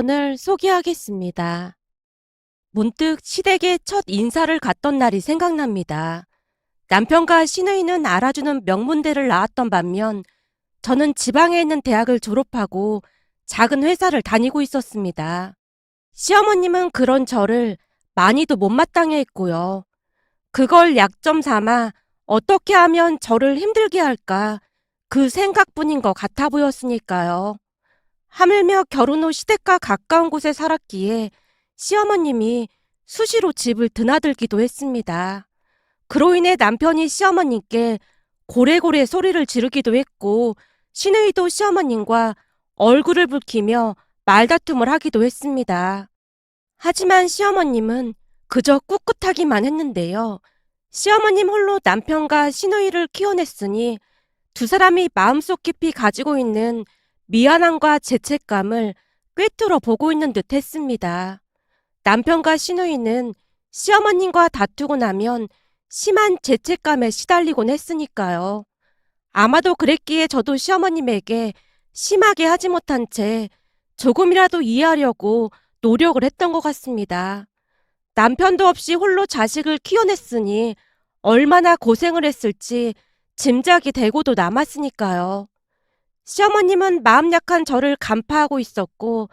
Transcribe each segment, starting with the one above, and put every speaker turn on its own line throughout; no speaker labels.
사연을 소개하겠습니다. 문득 시댁에 첫 인사를 갔던 날이 생각납니다. 남편과 시누이는 알아주는 명문대를 나왔던 반면 저는 지방에 있는 대학을 졸업하고 작은 회사를 다니고 있었습니다. 시어머님은 그런 저를 많이도 못마땅해 했고요. 그걸 약점 삼아 어떻게 하면 저를 힘들게 할까 그 생각뿐인 것 같아 보였으니까요. 하물며 결혼 후 시댁과 가까운 곳에 살았기에 시어머님이 수시로 집을 드나들기도 했습니다. 그로 인해 남편이 시어머님께 고래고래 소리를 지르기도 했고 시누이도 시어머님과 얼굴을 붉히며 말다툼을 하기도 했습니다. 하지만 시어머님은 그저 꿋꿋하기만 했는데요. 시어머님 홀로 남편과 시누이를 키워냈으니 두 사람이 마음속 깊이 가지고 있는 미안함과 죄책감을 꿰뚫어 보고 있는 듯 했습니다. 남편과 시누이는 시어머님과 다투고 나면 심한 죄책감에 시달리곤 했으니까요. 아마도 그랬기에 저도 시어머님에게 심하게 하지 못한 채 조금이라도 이해하려고 노력을 했던 것 같습니다. 남편도 없이 홀로 자식을 키워냈으니 얼마나 고생을 했을지 짐작이 되고도 남았으니까요. 시어머님은 마음 약한 저를 간파하고 있었고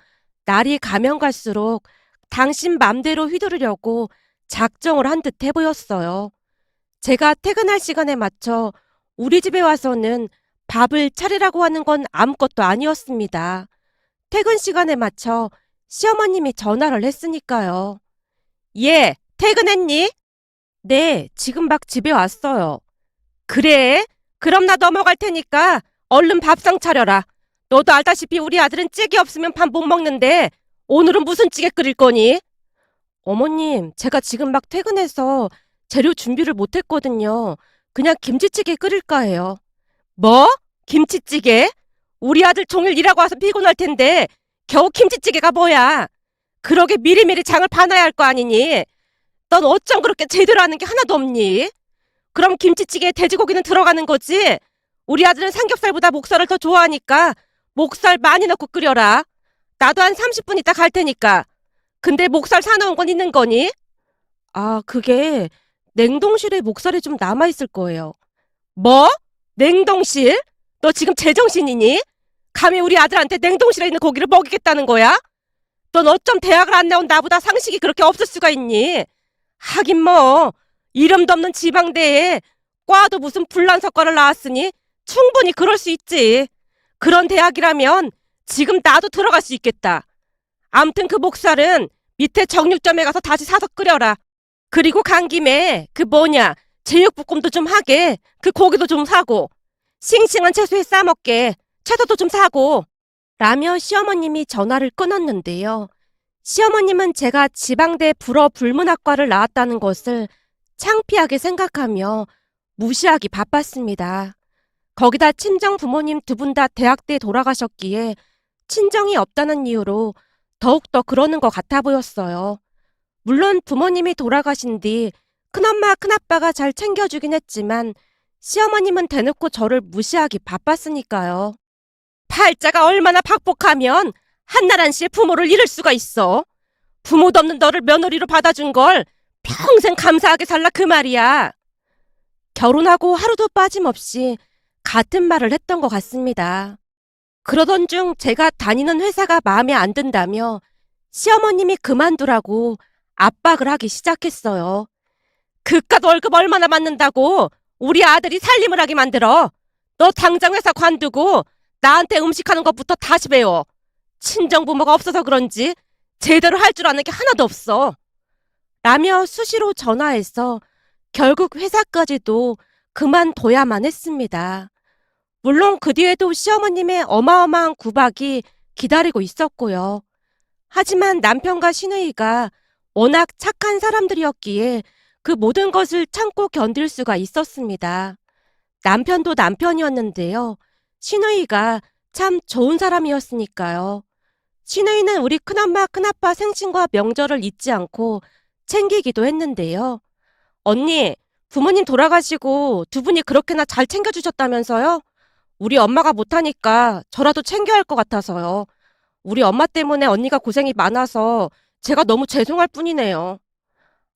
날이 가면 갈수록 당신 맘대로 휘두르려고 작정을 한 듯해 보였어요. 제가 퇴근할 시간에 맞춰 우리 집에 와서는 밥을 차리라고 하는 건 아무것도 아니었습니다. 퇴근 시간에 맞춰 시어머님이 전화를 했으니까요. 예, 퇴근했니? 네, 지금 막 집에 왔어요. 그래? 그럼 나 넘어갈 테니까 얼른 밥상 차려라. 너도 알다시피 우리 아들은 찌개 없으면 밥 못 먹는데 오늘은 무슨 찌개 끓일 거니? 어머님, 제가 지금 막 퇴근해서 재료 준비를 못 했거든요. 그냥 김치찌개 끓일까 해요. 뭐? 김치찌개? 우리 아들 종일 일하고 와서 피곤할 텐데 겨우 김치찌개가 뭐야? 그러게 미리미리 장을 봐놔야 할 거 아니니? 넌 어쩜 그렇게 제대로 하는 게 하나도 없니? 그럼 김치찌개에 돼지고기는 들어가는 거지? 우리 아들은 삼겹살보다 목살을 더 좋아하니까 목살 많이 넣고 끓여라. 나도 한 30분 있다 갈 테니까. 근데 목살 사놓은 건 있는 거니? 아, 그게 냉동실에 목살이 좀 남아있을 거예요. 뭐? 냉동실? 너 지금 제정신이니? 감히 우리 아들한테 냉동실에 있는 고기를 먹이겠다는 거야? 넌 어쩜 대학을 안 나온 나보다 상식이 그렇게 없을 수가 있니? 하긴 뭐 이름도 없는 지방대에 과도 무슨 불란서과를 나왔으니 충분히 그럴 수 있지. 그런 대학이라면 지금 나도 들어갈 수 있겠다. 암튼 그 목살은 밑에 정육점에 가서 다시 사서 끓여라. 그리고 간 김에 그 뭐냐 제육볶음도 좀 하게. 그 고기도 좀 사고. 싱싱한 채소에 싸먹게. 채소도 좀 사고. 라며 시어머님이 전화를 끊었는데요. 시어머님은 제가 지방대 불어 불문학과를 나왔다는 것을 창피하게 생각하며 무시하기 바빴습니다. 거기다 친정 부모님 두 분 다 대학 때 돌아가셨기에 친정이 없다는 이유로 더욱더 그러는 것 같아 보였어요. 물론 부모님이 돌아가신 뒤 큰엄마, 큰아빠가 잘 챙겨주긴 했지만 시어머님은 대놓고 저를 무시하기 바빴으니까요. 팔자가 얼마나 박복하면 한나란 씨의 부모를 잃을 수가 있어. 부모도 없는 너를 며느리로 받아준 걸 평생 감사하게 살라 그 말이야. 결혼하고 하루도 빠짐없이 같은 말을 했던 것 같습니다. 그러던 중 제가 다니는 회사가 마음에 안 든다며 시어머님이 그만두라고 압박을 하기 시작했어요. 그깟 월급 얼마나 받는다고 우리 아들이 살림을 하게 만들어. 너 당장 회사 관두고 나한테 음식하는 것부터 다시 배워. 친정 부모가 없어서 그런지 제대로 할 줄 아는 게 하나도 없어. 라며 수시로 전화해서 결국 회사까지도 그만둬야만 했습니다. 물론 그 뒤에도 시어머님의 어마어마한 구박이 기다리고 있었고요. 하지만 남편과 시누이가 워낙 착한 사람들이었기에 그 모든 것을 참고 견딜 수가 있었습니다. 남편도 남편이었는데요. 시누이가 참 좋은 사람이었으니까요. 시누이는 우리 큰엄마, 큰아빠 생신과 명절을 잊지 않고 챙기기도 했는데요. 언니, 부모님 돌아가시고 두 분이 그렇게나 잘 챙겨주셨다면서요? 우리 엄마가 못하니까 저라도 챙겨야 할 것 같아서요. 우리 엄마 때문에 언니가 고생이 많아서 제가 너무 죄송할 뿐이네요.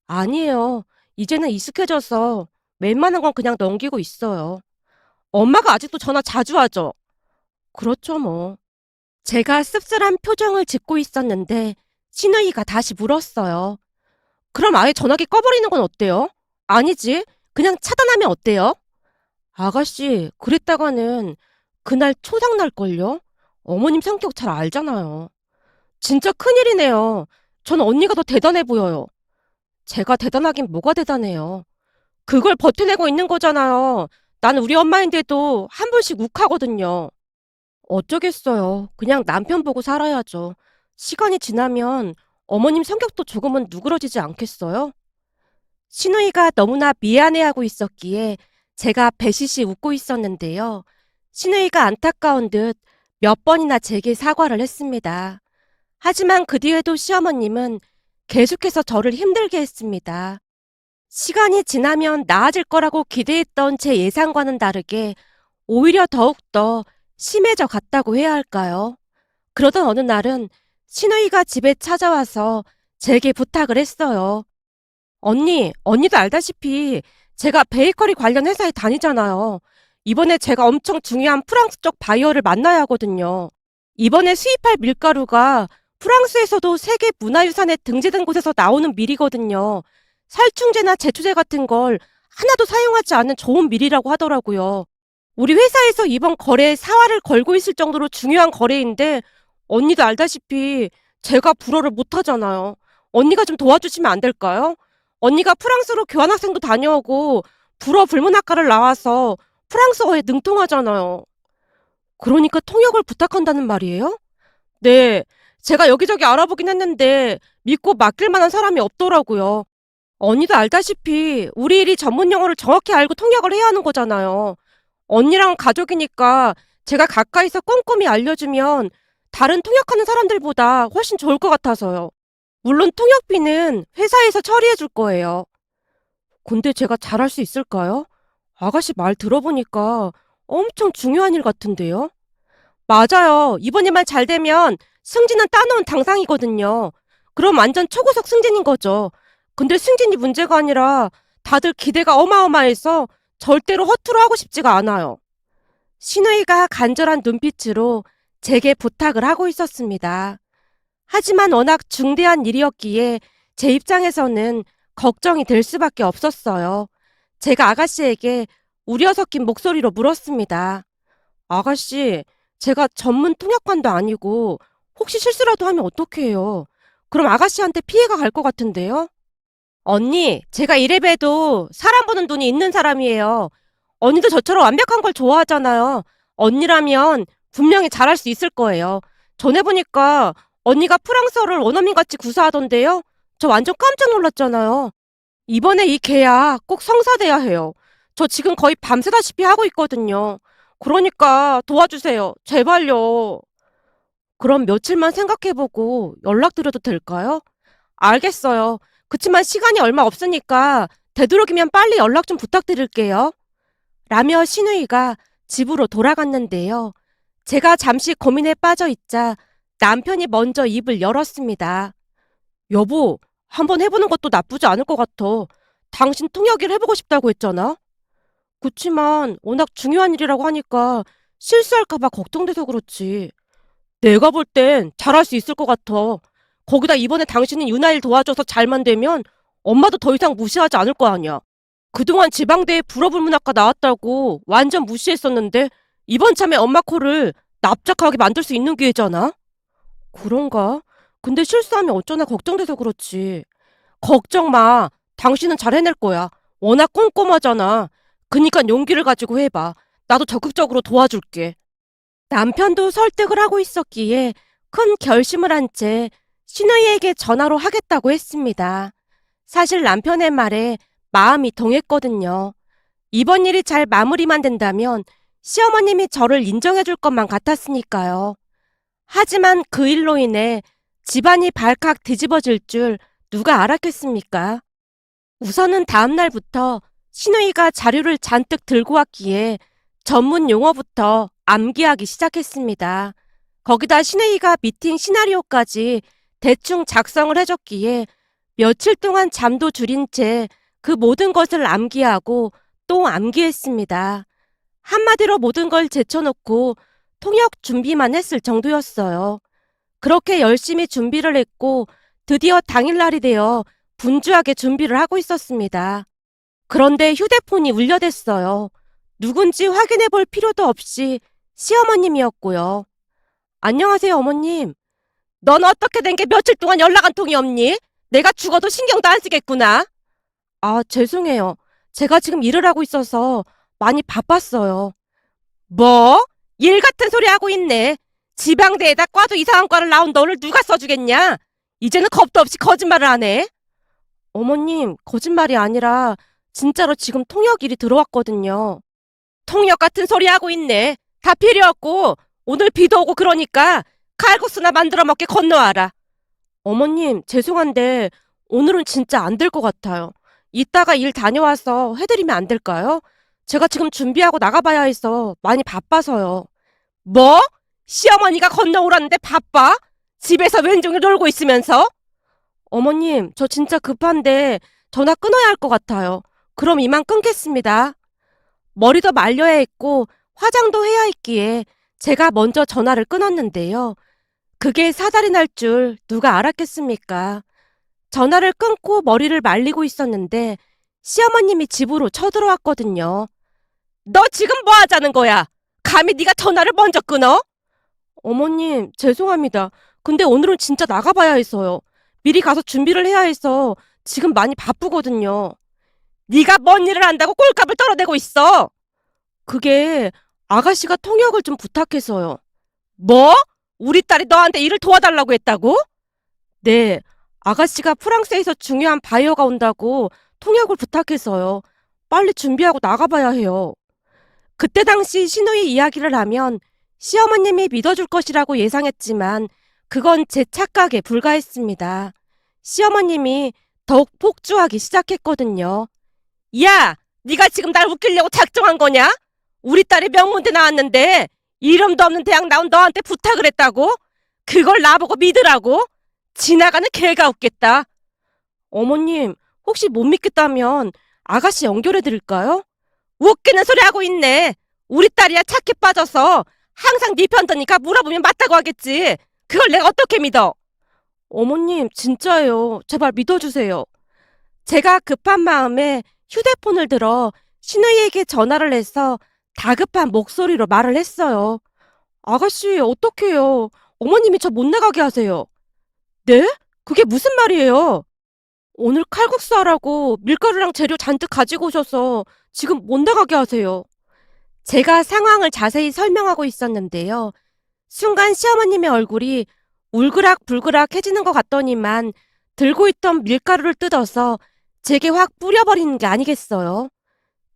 아니에요. 이제는 익숙해져서 웬만한 건 그냥 넘기고 있어요. 엄마가 아직도 전화 자주 하죠? 그렇죠, 뭐. 제가 씁쓸한 표정을 짓고 있었는데 신우이가 다시 물었어요. 그럼 아예 전화기 꺼버리는 건 어때요? 아니지. 그냥 차단하면 어때요? 아가씨, 그랬다가는 그날 초장 날걸요? 어머님 성격 잘 알잖아요. 진짜 큰일이네요. 전 언니가 더 대단해 보여요. 제가 대단하긴 뭐가 대단해요. 그걸 버텨내고 있는 거잖아요. 나는 우리 엄마인데도 한 번씩 욱하거든요. 어쩌겠어요. 그냥 남편 보고 살아야죠. 시간이 지나면 어머님 성격도 조금은 누그러지지 않겠어요? 신우이가 너무나 미안해하고 있었기에 제가 배시시 웃고 있었는데요. 신우이가 안타까운 듯 몇 번이나 제게 사과를 했습니다. 하지만 그 뒤에도 시어머님은 계속해서 저를 힘들게 했습니다. 시간이 지나면 나아질 거라고 기대했던 제 예상과는 다르게 오히려 더욱더 심해져 갔다고 해야 할까요? 그러던 어느 날은 신우이가 집에 찾아와서 제게 부탁을 했어요. 언니, 언니도 알다시피 제가 베이커리 관련 회사에 다니잖아요. 이번에 제가 엄청 중요한 프랑스 쪽 바이어를 만나야 하거든요. 이번에 수입할 밀가루가 프랑스에서도 세계 문화유산에 등재된 곳에서 나오는 밀이거든요. 살충제나 제초제 같은 걸 하나도 사용하지 않은 좋은 밀이라고 하더라고요. 우리 회사에서 이번 거래에 사활을 걸고 있을 정도로 중요한 거래인데 언니도 알다시피 제가 불어를 못하잖아요. 언니가 좀 도와주시면 안 될까요? 언니가 프랑스로 교환학생도 다녀오고 불어 불문학과를 나와서 프랑스어에 능통하잖아요. 그러니까 통역을 부탁한다는 말이에요? 네, 제가 여기저기 알아보긴 했는데 믿고 맡길 만한 사람이 없더라고요. 언니도 알다시피 우리 일이 전문 용어를 정확히 알고 통역을 해야 하는 거잖아요. 언니랑 가족이니까 제가 가까이서 꼼꼼히 알려주면 다른 통역하는 사람들보다 훨씬 좋을 것 같아서요. 물론 통역비는 회사에서 처리해 줄 거예요. 근데 제가 잘할 수 있을까요? 아가씨 말 들어보니까 엄청 중요한 일 같은데요? 맞아요. 이번 일만 잘 되면 승진은 따놓은 당상이거든요. 그럼 완전 초고속 승진인 거죠. 근데 승진이 문제가 아니라 다들 기대가 어마어마해서 절대로 허투루 하고 싶지가 않아요. 신우이가 간절한 눈빛으로 제게 부탁을 하고 있었습니다. 하지만 워낙 중대한 일이었기에 제 입장에서는 걱정이 될 수밖에 없었어요. 제가 아가씨에게 우려 섞인 목소리로 물었습니다. 아가씨, 제가 전문 통역관도 아니고 혹시 실수라도 하면 어떡해요? 그럼 아가씨한테 피해가 갈 것 같은데요? 언니, 제가 이래봬도 사람 보는 눈이 있는 사람이에요. 언니도 저처럼 완벽한 걸 좋아하잖아요. 언니라면 분명히 잘할 수 있을 거예요. 전에 보니까 언니가 프랑스어를 원어민같이 구사하던데요. 저 완전 깜짝 놀랐잖아요. 이번에 이 계약 꼭 성사돼야 해요. 저 지금 거의 밤새다시피 하고 있거든요. 그러니까 도와주세요. 제발요. 그럼 며칠만 생각해보고 연락드려도 될까요? 알겠어요. 그치만 시간이 얼마 없으니까 되도록이면 빨리 연락 좀 부탁드릴게요. 라며 신우이가 집으로 돌아갔는데요. 제가 잠시 고민에 빠져 있자 남편이 먼저 입을 열었습니다. 여보, 한번 해보는 것도 나쁘지 않을 것 같아. 당신 통역일 해보고 싶다고 했잖아. 그치만 워낙 중요한 일이라고 하니까 실수할까봐 걱정돼서 그렇지. 내가 볼 땐 잘할 수 있을 것 같아. 거기다 이번에 당신이 유나일 도와줘서 잘만 되면 엄마도 더 이상 무시하지 않을 거 아니야. 그동안 지방대에 불어불문학과 나왔다고 완전 무시했었는데 이번 참에 엄마 코를 납작하게 만들 수 있는 기회잖아. 그런가? 근데 실수하면 어쩌나 걱정돼서 그렇지. 걱정 마. 당신은 잘 해낼 거야. 워낙 꼼꼼하잖아. 그니까 용기를 가지고 해봐. 나도 적극적으로 도와줄게. 남편도 설득을 하고 있었기에 큰 결심을 한 채 신우이에게 전화로 하겠다고 했습니다. 사실 남편의 말에 마음이 동했거든요. 이번 일이 잘 마무리만 된다면 시어머님이 저를 인정해 줄 것만 같았으니까요. 하지만 그 일로 인해 집안이 발칵 뒤집어질 줄 누가 알았겠습니까? 우선은 다음 날부터 신우이가 자료를 잔뜩 들고 왔기에 전문 용어부터 암기하기 시작했습니다. 거기다 신혜이가 미팅 시나리오까지 대충 작성을 해줬기에 며칠 동안 잠도 줄인 채 그 모든 것을 암기하고 또 암기했습니다. 한마디로 모든 걸 제쳐놓고 통역 준비만 했을 정도였어요. 그렇게 열심히 준비를 했고 드디어 당일날이 되어 분주하게 준비를 하고 있었습니다. 그런데 휴대폰이 울려댔어요. 누군지 확인해 볼 필요도 없이 시어머님이었고요. 안녕하세요, 어머님. 넌 어떻게 된 게 며칠 동안 연락 한 통이 없니? 내가 죽어도 신경도 안 쓰겠구나. 아, 죄송해요. 제가 지금 일을 하고 있어서 많이 바빴어요. 뭐? 일 같은 소리 하고 있네. 지방대에다 과도 이상한 과를 나온 너를 누가 써주겠냐? 이제는 겁도 없이 거짓말을 하네. 어머님, 거짓말이 아니라 진짜로 지금 통역 일이 들어왔거든요. 통역 같은 소리 하고 있네. 다 필요 없고 오늘 비도 오고 그러니까 칼국수나 만들어 먹게 건너와라. 어머님, 죄송한데 오늘은 진짜 안 될 것 같아요. 이따가 일 다녀와서 해드리면 안 될까요? 제가 지금 준비하고 나가봐야 해서 많이 바빠서요. 뭐? 시어머니가 건너오라는데 바빠? 집에서 왼종일 놀고 있으면서? 어머님, 저 진짜 급한데 전화 끊어야 할 것 같아요. 그럼 이만 끊겠습니다. 머리도 말려야 했고 화장도 해야 했기에 제가 먼저 전화를 끊었는데요. 그게 사달이 날 줄 누가 알았겠습니까? 전화를 끊고 머리를 말리고 있었는데 시어머님이 집으로 쳐들어왔거든요. 너 지금 뭐 하자는 거야? 감히 네가 전화를 먼저 끊어? 어머님, 죄송합니다. 근데 오늘은 진짜 나가봐야 해서요. 미리 가서 준비를 해야 해서 지금 많이 바쁘거든요. 네가 뭔 일을 한다고 꼴값을 떨어내고 있어? 그게 아가씨가 통역을 좀 부탁해서요. 뭐? 우리 딸이 너한테 일을 도와달라고 했다고? 네, 아가씨가 프랑스에서 중요한 바이어가 온다고 통역을 부탁해서요. 빨리 준비하고 나가봐야 해요. 그때 당시 신우이 이야기를 하면 시어머님이 믿어줄 것이라고 예상했지만 그건 제 착각에 불과했습니다. 시어머님이 더욱 폭주하기 시작했거든요. 야, 네가 지금 날 웃기려고 작정한 거냐? 우리 딸이 명문대 나왔는데 이름도 없는 대학 나온 너한테 부탁을 했다고? 그걸 나보고 믿으라고? 지나가는 개가 웃겠다. 어머님, 혹시 못 믿겠다면 아가씨 연결해 드릴까요? 웃기는 소리 하고 있네. 우리 딸이야 착해 빠져서 항상 네 편 드니까 물어보면 맞다고 하겠지. 그걸 내가 어떻게 믿어? 어머님, 진짜예요. 제발 믿어주세요. 제가 급한 마음에 휴대폰을 들어 신우이에게 전화를 해서 다급한 목소리로 말을 했어요. 아가씨, 어떡해요. 어머님이 저 못 나가게 하세요. 네? 그게 무슨 말이에요? 오늘 칼국수 하라고 밀가루랑 재료 잔뜩 가지고 오셔서 지금 못 나가게 하세요. 제가 상황을 자세히 설명하고 있었는데요. 순간 시어머님의 얼굴이 울그락불그락해지는 것 같더니만 들고 있던 밀가루를 뜯어서 제게 확 뿌려버리는 게 아니겠어요.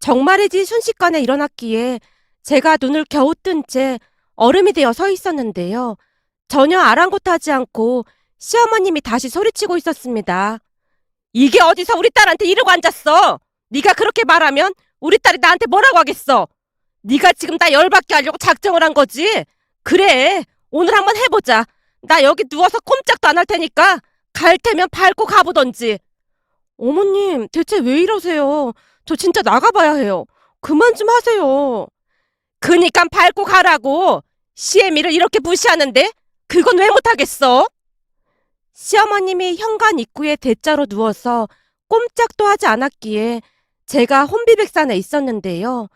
정말이지 순식간에 일어났기에 제가 눈을 겨우 뜬 채 얼음이 되어 서 있었는데요. 전혀 아랑곳하지 않고 시어머님이 다시 소리치고 있었습니다. 이게 어디서 우리 딸한테 이러고 앉았어? 네가 그렇게 말하면 우리 딸이 나한테 뭐라고 하겠어? 네가 지금 나 열받게 하려고 작정을 한 거지? 그래, 오늘 한번 해보자. 나 여기 누워서 꼼짝도 안 할 테니까 갈 테면 밟고 가보던지. 어머님, 대체 왜 이러세요? 저 진짜 나가봐야 해요. 그만 좀 하세요. 그니까 밟고 가라고. 시애미를 이렇게 무시하는데 그건 왜 못하겠어? 시어머님이 현관 입구에 대자로 누워서 꼼짝도 하지 않았기에 제가 혼비백산에 있었는데요.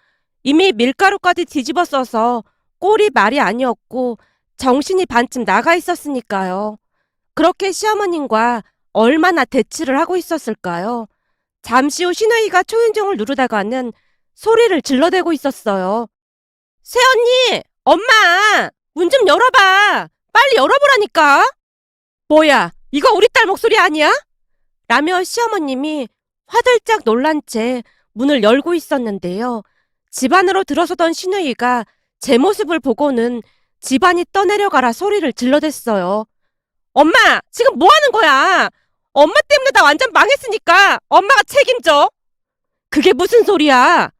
이미 밀가루까지 뒤집어 써서 꼴이 말이 아니었고 정신이 반쯤 나가 있었으니까요. 그렇게 시어머님과 얼마나 대치를 하고 있었을까요? 잠시 후 신우이가 초인종을 누르다가는 소리를 질러대고 있었어요. 새언니! 엄마! 문 좀 열어봐! 빨리 열어보라니까! 뭐야, 이거 우리 딸 목소리 아니야? 라며 시어머님이 화들짝 놀란 채 문을 열고 있었는데요. 집 안으로 들어서던 신우이가 제 모습을 보고는 집안이 떠내려가라 소리를 질러댔어요. 엄마, 지금 뭐 하는 거야? 엄마 때문에 나 완전 망했으니까 엄마가 책임져. 그게 무슨 소리야?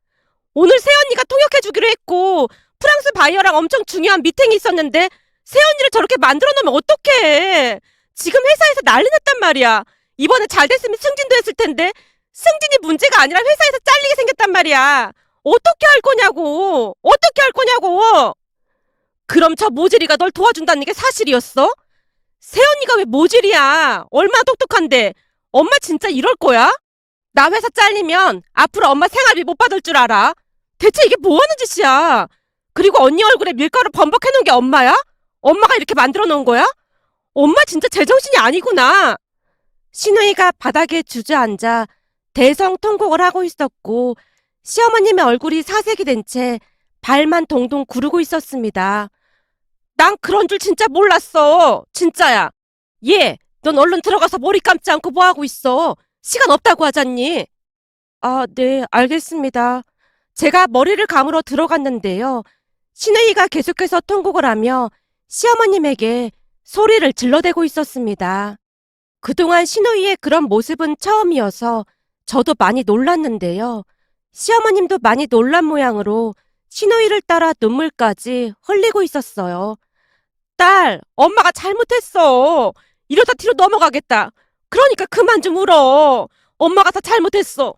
오늘 새언니가 통역해주기로 했고 프랑스 바이어랑 엄청 중요한 미팅이 있었는데 새언니를 저렇게 만들어 놓으면 어떡해. 지금 회사에서 난리 났단 말이야. 이번에 잘 됐으면 승진도 했을 텐데 승진이 문제가 아니라 회사에서 잘리게 생겼단 말이야. 어떻게 할 거냐고. 어떻게 할 거냐고. 그럼 저 모질이가 널 도와준다는 게 사실이었어? 새언니가 왜 모질이야? 얼마나 똑똑한데. 엄마 진짜 이럴 거야? 나 회사 잘리면 앞으로 엄마 생활비 못 받을 줄 알아. 대체 이게 뭐 하는 짓이야? 그리고 언니 얼굴에 밀가루 범벅해 놓은 게 엄마야? 엄마가 이렇게 만들어 놓은 거야? 엄마 진짜 제정신이 아니구나. 신우이가 바닥에 주저앉아 대성통곡을 하고 있었고 시어머님의 얼굴이 사색이 된 채 발만 동동 구르고 있었습니다. 난 그런 줄 진짜 몰랐어. 진짜야. 얘, 넌 얼른 들어가서 머리 감지 않고 뭐 하고 있어? 시간 없다고 하잖니? 아, 네, 알겠습니다. 제가 머리를 감으러 들어갔는데요. 신우이가 계속해서 통곡을 하며 시어머님에게 소리를 질러대고 있었습니다. 그동안 신우이의 그런 모습은 처음이어서 저도 많이 놀랐는데요. 시어머님도 많이 놀란 모양으로 신우이를 따라 눈물까지 흘리고 있었어요. 딸, 엄마가 잘못했어. 이러다 뒤로 넘어가겠다. 그러니까 그만 좀 울어. 엄마가 다 잘못했어.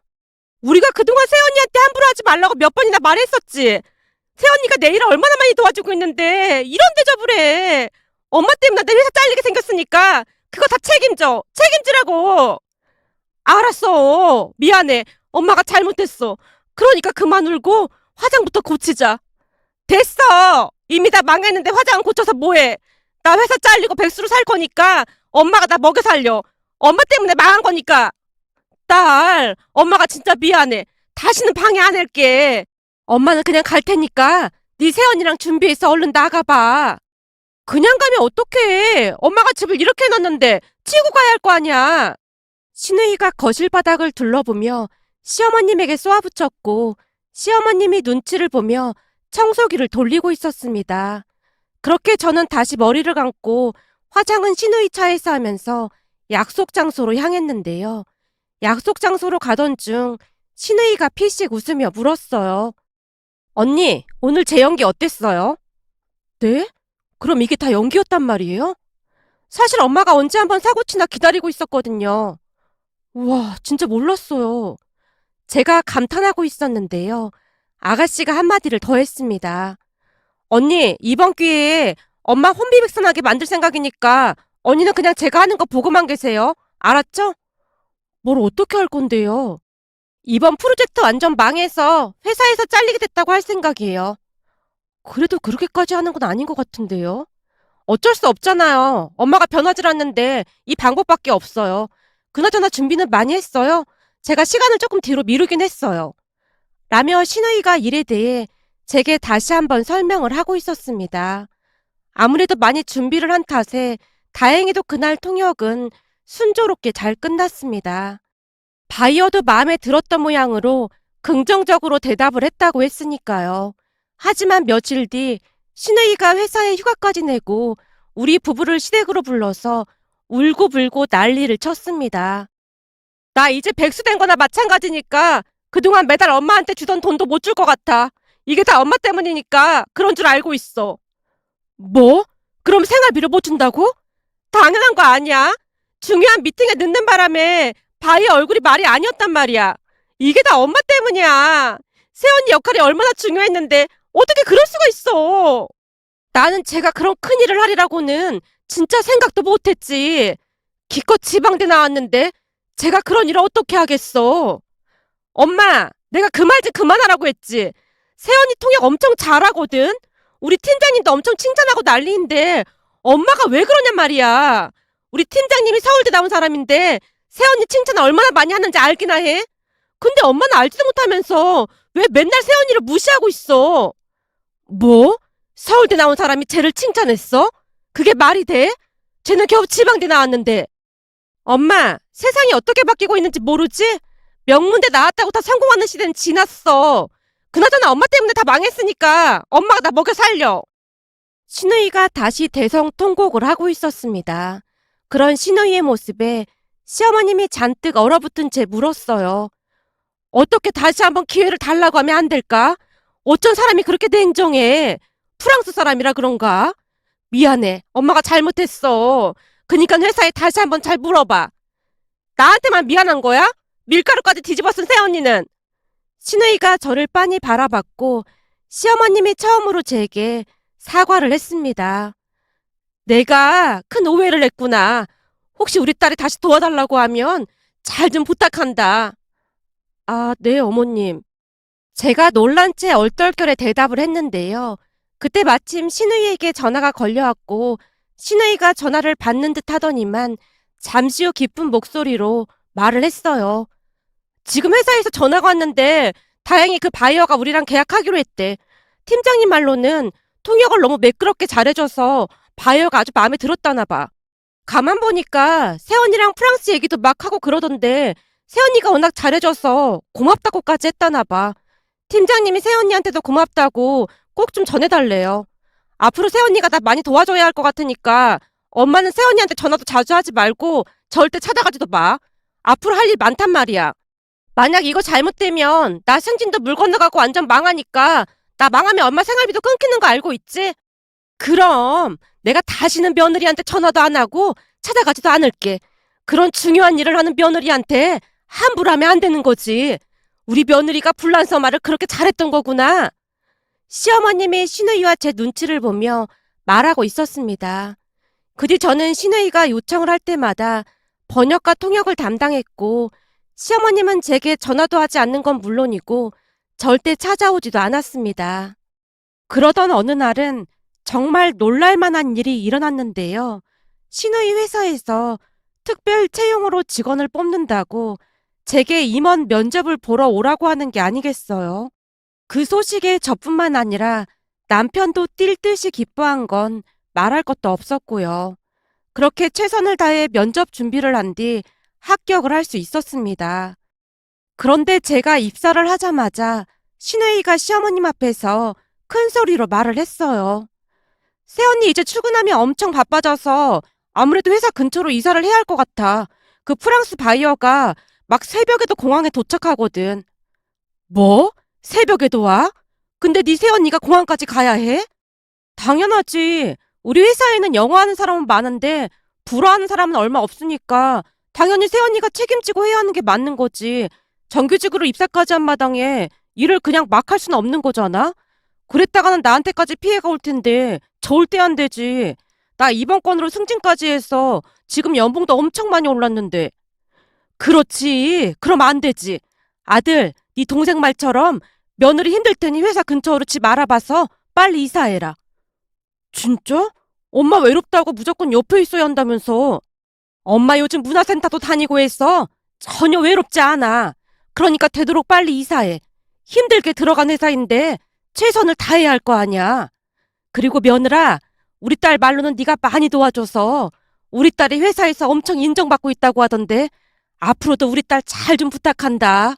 우리가 그동안 새언니한테 함부로 하지 말라고 몇 번이나 말했었지. 새언니가 내 일을 얼마나 많이 도와주고 있는데 이런 대접을 해. 엄마 때문에 내 회사 잘리게 생겼으니까 그거 다 책임져. 책임지라고. 알았어. 미안해. 엄마가 잘못했어. 그러니까 그만 울고 화장부터 고치자. 됐어. 이미 다 망했는데 화장은 고쳐서 뭐해. 나 회사 잘리고 백수로 살 거니까 엄마가 나 먹여 살려. 엄마 때문에 망한 거니까. 딸, 엄마가 진짜 미안해. 다시는 방해 안 할게. 엄마는 그냥 갈 테니까 네 새언니랑 준비해서 얼른 나가봐. 그냥 가면 어떡해. 엄마가 집을 이렇게 해놨는데 치우고 가야 할 거 아니야. 신우이가 거실 바닥을 둘러보며 시어머님에게 쏘아붙였고 시어머님이 눈치를 보며 청소기를 돌리고 있었습니다. 그렇게 저는 다시 머리를 감고 화장은 신우이 차에서 하면서 약속 장소로 향했는데요. 약속 장소로 가던 중 신우이가 피식 웃으며 물었어요. 언니, 오늘 제 연기 어땠어요? 네? 그럼 이게 다 연기였단 말이에요? 사실 엄마가 언제 한번 사고치나 기다리고 있었거든요. 우와, 진짜 몰랐어요. 제가 감탄하고 있었는데요. 아가씨가 한마디를 더 했습니다. 언니, 이번 기회에 엄마 혼비백산하게 만들 생각이니까 언니는 그냥 제가 하는 거 보고만 계세요. 알았죠? 뭘 어떻게 할 건데요? 이번 프로젝트 완전 망해서 회사에서 잘리게 됐다고 할 생각이에요. 그래도 그렇게까지 하는 건 아닌 것 같은데요? 어쩔 수 없잖아요. 엄마가 변하질 않는데 이 방법밖에 없어요. 그나저나 준비는 많이 했어요. 제가 시간을 조금 뒤로 미루긴 했어요. 라며 신우이가 일에 대해 제게 다시 한번 설명을 하고 있었습니다. 아무래도 많이 준비를 한 탓에 다행히도 그날 통역은 순조롭게 잘 끝났습니다. 바이어도 마음에 들었던 모양으로 긍정적으로 대답을 했다고 했으니까요. 하지만 며칠 뒤 신우이가 회사에 휴가까지 내고 우리 부부를 시댁으로 불러서 울고불고 난리를 쳤습니다. 나 이제 백수 된 거나 마찬가지니까 그동안 매달 엄마한테 주던 돈도 못 줄 것 같아. 이게 다 엄마 때문이니까 그런 줄 알고 있어. 뭐? 그럼 생활비를 못 준다고? 당연한 거 아니야? 중요한 미팅에 늦는 바람에 바이 얼굴이 말이 아니었단 말이야. 이게 다 엄마 때문이야. 새언니 역할이 얼마나 중요했는데 어떻게 그럴 수가 있어? 나는 제가 그런 큰일을 하리라고는 진짜 생각도 못했지. 기껏 지방대 나왔는데 제가 그런 일을 어떻게 하겠어? 엄마, 내가 그 말 좀 그만하라고 했지. 세연이 통역 엄청 잘하거든. 우리 팀장님도 엄청 칭찬하고 난리인데 엄마가 왜 그러냔 말이야. 우리 팀장님이 서울대 나온 사람인데 세연이 칭찬 얼마나 많이 하는지 알기나 해. 근데 엄마는 알지도 못하면서 왜 맨날 세연이를 무시하고 있어? 뭐? 서울대 나온 사람이 쟤를 칭찬했어? 그게 말이 돼? 쟤는 겨우 지방대 나왔는데. 엄마, 세상이 어떻게 바뀌고 있는지 모르지? 명문대 나왔다고 다 성공하는 시대는 지났어. 그나저나 엄마 때문에 다 망했으니까 엄마가 나 먹여 살려. 신우이가 다시 대성 통곡을 하고 있었습니다. 그런 신우이의 모습에 시어머님이 잔뜩 얼어붙은 채 물었어요. 어떻게 다시 한번 기회를 달라고 하면 안 될까? 어쩐 사람이 그렇게 냉정해? 프랑스 사람이라 그런가? 미안해. 엄마가 잘못했어. 그니까 회사에 다시 한번 잘 물어봐. 나한테만 미안한 거야? 밀가루까지 뒤집어 쓴 새언니는. 신우이가 저를 빤히 바라봤고 시어머님이 처음으로 제게 사과를 했습니다. 내가 큰 오해를 했구나. 혹시 우리 딸이 다시 도와달라고 하면 잘 좀 부탁한다. 아, 네, 어머님. 제가 놀란 채 얼떨결에 대답을 했는데요. 그때 마침 신우이에게 전화가 걸려왔고 신우이가 전화를 받는 듯 하더니만 잠시 후 깊은 목소리로 말을 했어요. 지금 회사에서 전화가 왔는데 다행히 그 바이어가 우리랑 계약하기로 했대. 팀장님 말로는 통역을 너무 매끄럽게 잘해줘서 바이어가 아주 마음에 들었다나 봐. 가만 보니까 세언니랑 프랑스 얘기도 막 하고 그러던데 세언니가 워낙 잘해줘서 고맙다고까지 했다나 봐. 팀장님이 세언니한테도 고맙다고 꼭 좀 전해달래요. 앞으로 세언니가 나 많이 도와줘야 할 것 같으니까 엄마는 세언니한테 전화도 자주 하지 말고 절대 찾아가지도 마. 앞으로 할 일 많단 말이야. 만약 이거 잘못되면 나 승진도 물 건너가고 완전 망하니까 나 망하면 엄마 생활비도 끊기는 거 알고 있지? 그럼 내가 다시는 며느리한테 전화도 안 하고 찾아가지도 않을게. 그런 중요한 일을 하는 며느리한테 함부로 하면 안 되는 거지. 우리 며느리가 불란서 말을 그렇게 잘했던 거구나. 시어머님이 신우이와 제 눈치를 보며 말하고 있었습니다. 그 뒤 저는 신우이가 요청을 할 때마다 번역과 통역을 담당했고 시어머님은 제게 전화도 하지 않는 건 물론이고 절대 찾아오지도 않았습니다. 그러던 어느 날은 정말 놀랄 만한 일이 일어났는데요. 신우이 회사에서 특별 채용으로 직원을 뽑는다고 제게 임원 면접을 보러 오라고 하는 게 아니겠어요. 그 소식에 저뿐만 아니라 남편도 뛸 듯이 기뻐한 건 말할 것도 없었고요. 그렇게 최선을 다해 면접 준비를 한 뒤 합격을 할 수 있었습니다. 그런데 제가 입사를 하자마자 신우이가 시어머님 앞에서 큰 소리로 말을 했어요. 새언니 이제 출근하면 엄청 바빠져서 아무래도 회사 근처로 이사를 해야 할 것 같아. 그 프랑스 바이어가 막 새벽에도 공항에 도착하거든. 뭐? 새벽에도 와? 근데 네 새언니가 공항까지 가야 해? 당연하지. 우리 회사에는 영어 하는 사람은 많은데 불어 하는 사람은 얼마 없으니까 당연히 새언니가 책임지고 해야 하는 게 맞는 거지. 정규직으로 입사까지 한 마당에 일을 그냥 막 할 수는 없는 거잖아? 그랬다가는 나한테까지 피해가 올 텐데 절대 안 되지. 나 이번 건으로 승진까지 해서 지금 연봉도 엄청 많이 올랐는데. 그렇지. 그럼 안 되지. 아들, 네 동생 말처럼 며느리 힘들 테니 회사 근처로 집 알아봐서 빨리 이사해라. 진짜? 엄마 외롭다고 무조건 옆에 있어야 한다면서. 엄마 요즘 문화센터도 다니고 해서 전혀 외롭지 않아. 그러니까 되도록 빨리 이사해. 힘들게 들어간 회사인데 최선을 다해야 할 거 아니야. 그리고 며느라, 우리 딸 말로는 네가 많이 도와줘서 우리 딸이 회사에서 엄청 인정받고 있다고 하던데 앞으로도 우리 딸 잘 좀 부탁한다.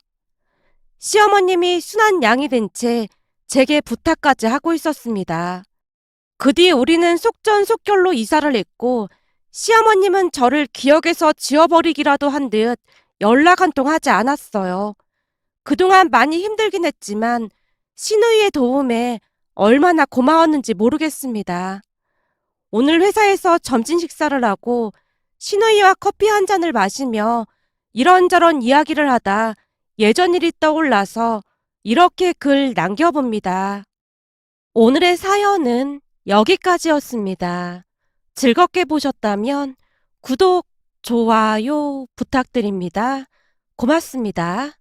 시어머님이 순한 양이 된 채 제게 부탁까지 하고 있었습니다. 그 뒤 우리는 속전속결로 이사를 했고 시어머님은 저를 기억에서 지워버리기라도 한 듯 연락 한 통 하지 않았어요. 그동안 많이 힘들긴 했지만 신우이의 도움에 얼마나 고마웠는지 모르겠습니다. 오늘 회사에서 점심 식사를 하고 신우이와 커피 한 잔을 마시며 이런저런 이야기를 하다 예전 일이 떠올라서 이렇게 글 남겨봅니다. 오늘의 사연은 여기까지였습니다. 즐겁게 보셨다면 구독, 좋아요 부탁드립니다. 고맙습니다.